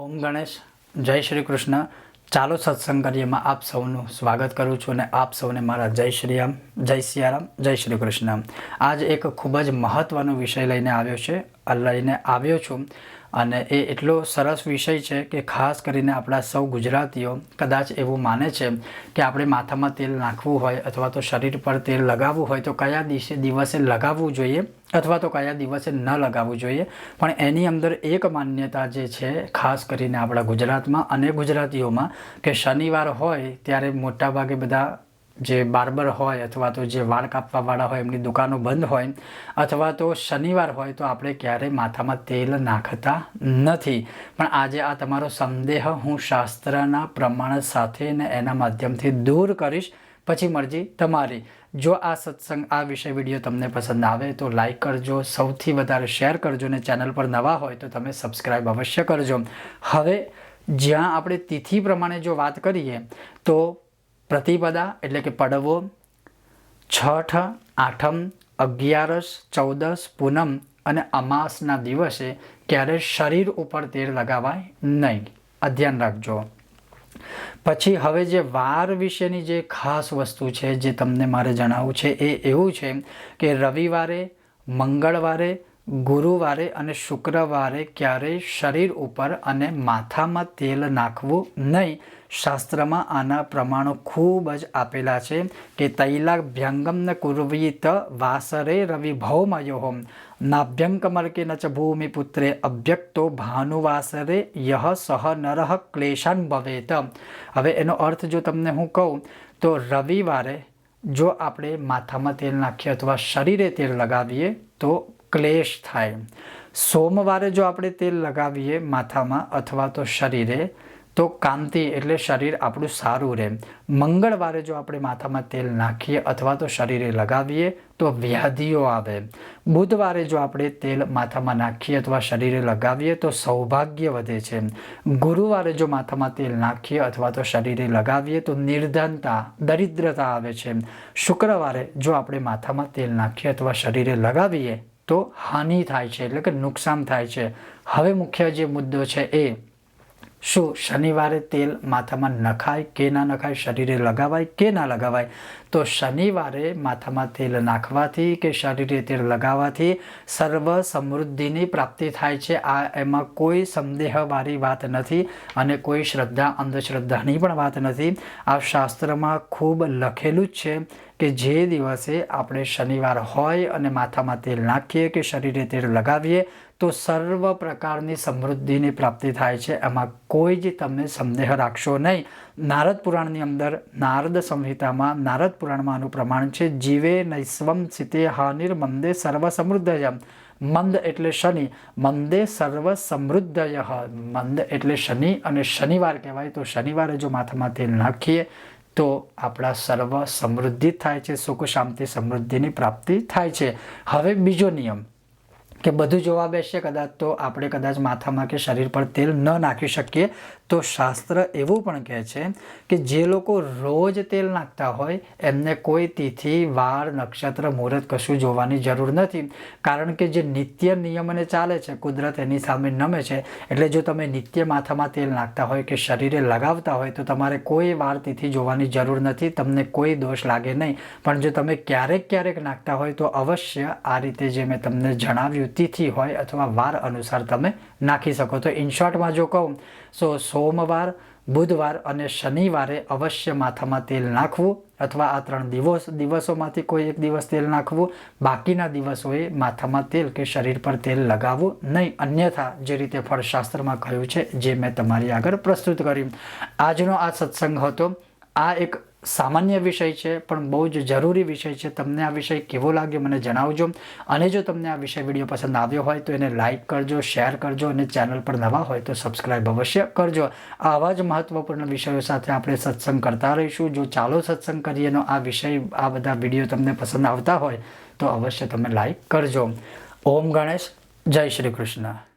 ઓમ ગણેશ. જય શ્રી કૃષ્ણ. ચાલો સત્સંગ કરીએમાં આપ સૌનું સ્વાગત કરું છું અને આપ સૌને મારા જય શ્રી રામ, જય સિયારામ, જય શ્રી કૃષ્ણ. આજ એક ખૂબ જ મહત્ત્વનો વિષય લઈને આવ્યો છે. લઈને આવ્યો છું. અને એ એટલો સરસ વિષય છે કે ખાસ કરીને આપણા સૌ ગુજરાતીઓ કદાચ એવું માને છે કે આપણે માથામાં તેલ નાખવું હોય અથવા તો શરીર પર તેલ લગાવવું હોય તો કયા દિવસે દિવસે લગાવવું જોઈએ અથવા તો કયા દિવસે ન લગાવવું જોઈએ. પણ એની અંદર એક માન્યતા જે છે ખાસ કરીને આપણા ગુજરાતમાં અને ગુજરાતીઓમાં કે શનિવાર હોય ત્યારે મોટાભાગે બધા જે બાર્બર હોય અથવા તો જે વાળ કાપવાવાળા હોય, એમની દુકાનો બંધ હોય અથવા તો શનિવાર હોય, તો આપણે ક્યારેય માથામાં તેલ નાખતા નથી. પણ આજે આ તમારો સંદેહ હું શાસ્ત્રના પ્રમાણ સાથે ને એના માધ્યમથી દૂર કરીશ. પછી મરજી તમારી. જો આ સત્સંગ, આ વિષય વીડિયો તમને પસંદ આવે તો લાઇક કરજો, સૌથી વધારે શેર કરજો ને ચેનલ પર નવા હોય તો તમે સબસ્ક્રાઈબ અવશ્ય કરજો. હવે જ્યાં આપણે તિથિ પ્રમાણે જો વાત કરીએ તો પ્રતિપદા એટલે કે પડવો, છઠ, આઠમ, અગિયારસ, ચૌદસ, પૂનમ અને અમાસના દિવસે ક્યારે શરીર ઉપર તેલ લગાવાય નહીં. ધ્યાન રાખજો. પછી હવે જે વાર વિશેની જે ખાસ વસ્તુ છે જે તમને મારે જણાવવું છે એ એવું છે કે રવિવારે, મંગળવારે ગુરુવારે અને શુક્રવારે ક્યારેય શરીર ઉપર અને માથામાં તેલ નાખવું નહીં. શાસ્ત્રમાં આના પ્રમાણો ખૂબ જ આપેલા છે કે તૈલાભ્યંગમ ન કુર્વીત વાસરે રવિ ભૌમયો નાભ્યંકમર કે ન ચ ભૂમિપુત્રે અભ્યક્તો ભાનુવાસરે યહ સહ નરહ ક્લેશાન ભવેત. હવે એનો અર્થ જો તમને હું કહું, તો રવિવારે જો આપણે માથામાં તેલ નાખીએ અથવા શરીરે તેલ લગાવીએ, તો ક્લેશ થાય. સોમવારે જો આપણે તેલ લગાવીએ માથામાં અથવા તો શરીરે, તો કાંતિ એટલે શરીર આપણું સારું રહે. મંગળવારે જો આપણે માથામાં તેલ નાખીએ અથવા તો શરીરે લગાવીએ, તો વ્યાધિઓ આવે. બુધવારે જો આપણે તેલ માથામાં નાખીએ અથવા શરીરે લગાવીએ, તો સૌભાગ્ય વધે છે. ગુરુવારે જો માથામાં તેલ નાખીએ અથવા તો શરીરે લગાવીએ, તો નિર્ધનતા, દરિદ્રતા આવે છે. શુક્રવારે જો આપણે માથામાં તેલ નાખીએ અથવા શરીરે લગાવીએ તો હાનિ થાય છે, એટલે કે નુકસાન થાય છે. હવે મુખ્ય જે મુદ્દો છે એ, શું શનિવારે તેલ માથામાં નખાય કે ના નખાય, શરીરે લગાવાય કે ના લગાવાય? તો શનિવારે માથામાં તેલ નાખવાથી કે શરીરે તેલ લગાવવાથી સર્વ સમૃદ્ધિની પ્રાપ્તિ થાય છે. આ એમાં કોઈ સંદેહવાળી વાત નથી અને કોઈ શ્રદ્ધા અંધશ્રદ્ધાની પણ વાત નથી. આ શાસ્ત્રમાં ખૂબ લખેલું જ છે કે જે દિવસે આપણે શનિવાર હોય અને માથામાં તેલ નાખીએ કે શરીરે તેલ લગાવીએ, તો સર્વ પ્રકારની સમૃદ્ધિની પ્રાપ્તિ થાય છે. એમાં કોઈ જ તમે સંદેહ રાખશો નહીં. નારદ પુરાણની અંદર નારદ સંહિતામાં નારદ પુરાણમાં આનું પ્રમાણ છે, જીવે નૈસ્વમ સિતે હાનિર મંદે સર્વ સમૃદ્ધયમ. મંદ એટલે શનિ. મંદે સર્વ સમૃદ્ધય. મંદ એટલે શનિ અને શનિવાર કહેવાય. તો શનિવારે જો માથામાં તેલ નાખીએ તો આપણા સર્વ સમૃદ્ધિ થાય છે, સુખ, શાંતિ, સમૃદ્ધિની પ્રાપ્તિ થાય છે. હવે બીજો નિયમ. કે બધું જોવા બેસીએ કદાચ તો આપણે કદાચ માથામાં કે શરીર પર તેલ ન નાખી શકીએ, તો શાસ્ત્ર એવું પણ કહે છે કે જે લોકો રોજ તેલ નાખતા હોય, એમને કોઈ તિથિ, વાર, નક્ષત્ર, મુહૂર્ત કશું જોવાની જરૂર નથી. કારણ કે જે નિત્ય નિયમને ચાલે છે, કુદરત એની સામે નમે છે, એટલે જો તમે નિત્ય માથામાં તેલ નાખતા હોય કે શરીરે લગાવતા હોય, તો તમારે કોઈ વાર તિથિ જોવાની જરૂર નથી, તમને કોઈ દોષ લાગે નહીં. પણ જો તમે ક્યારેક ક્યારેક નાખતા હોય, તો અવશ્ય આ રીતે જે મેં તમને જણાવ્યું તિથિ હોય અથવા વાર અનુસાર તમે નાખી શકો. તો ઇન શોર્ટમાં જો કહું સો સોમવાર, બુધવાર અને શનિવારે અવશ્ય માથામાં તેલ નાખવું અથવા આ ત્રણ દિવસ, દિવસોમાંથી કોઈ એક દિવસ તેલ નાખવું. બાકીના દિવસોએ માથામાં તેલ કે શરીર પર તેલ લગાવવું નહીં. અન્યથા, જે રીતે ફળશાસ્ત્રમાં કહ્યું છે, જે મેં તમારી આગળ પ્રસ્તુત કર્યું. આજનો આ સત્સંગ હતો, આ એક સામાન્ય વિષય છે, પણ બહુ જ જરૂરી વિષય છે. તમને આ વિષય કેવો લાગ્યો મને જણાવજો. અને જો તમને આ વિષય વીડિયો પસંદ આવ્યો હોય તો એને લાઇક કરજો, શેર કરજો અને ચેનલ પર નવા હોય તો સબસ્ક્રાઈબ અવશ્ય કરજો. આવા જ મહત્વપૂર્ણ વિષયો સાથે આપણે સત્સંગ કરતા રહીશું. જો ચાલો સત્સંગ કરીએનો આ વિષય, આ બધા વીડિયો તમને પસંદ આવતા હોય તો અવશ્ય તમે લાઇક કરજો. ઓમ ગણેશ, જય શ્રી કૃષ્ણ.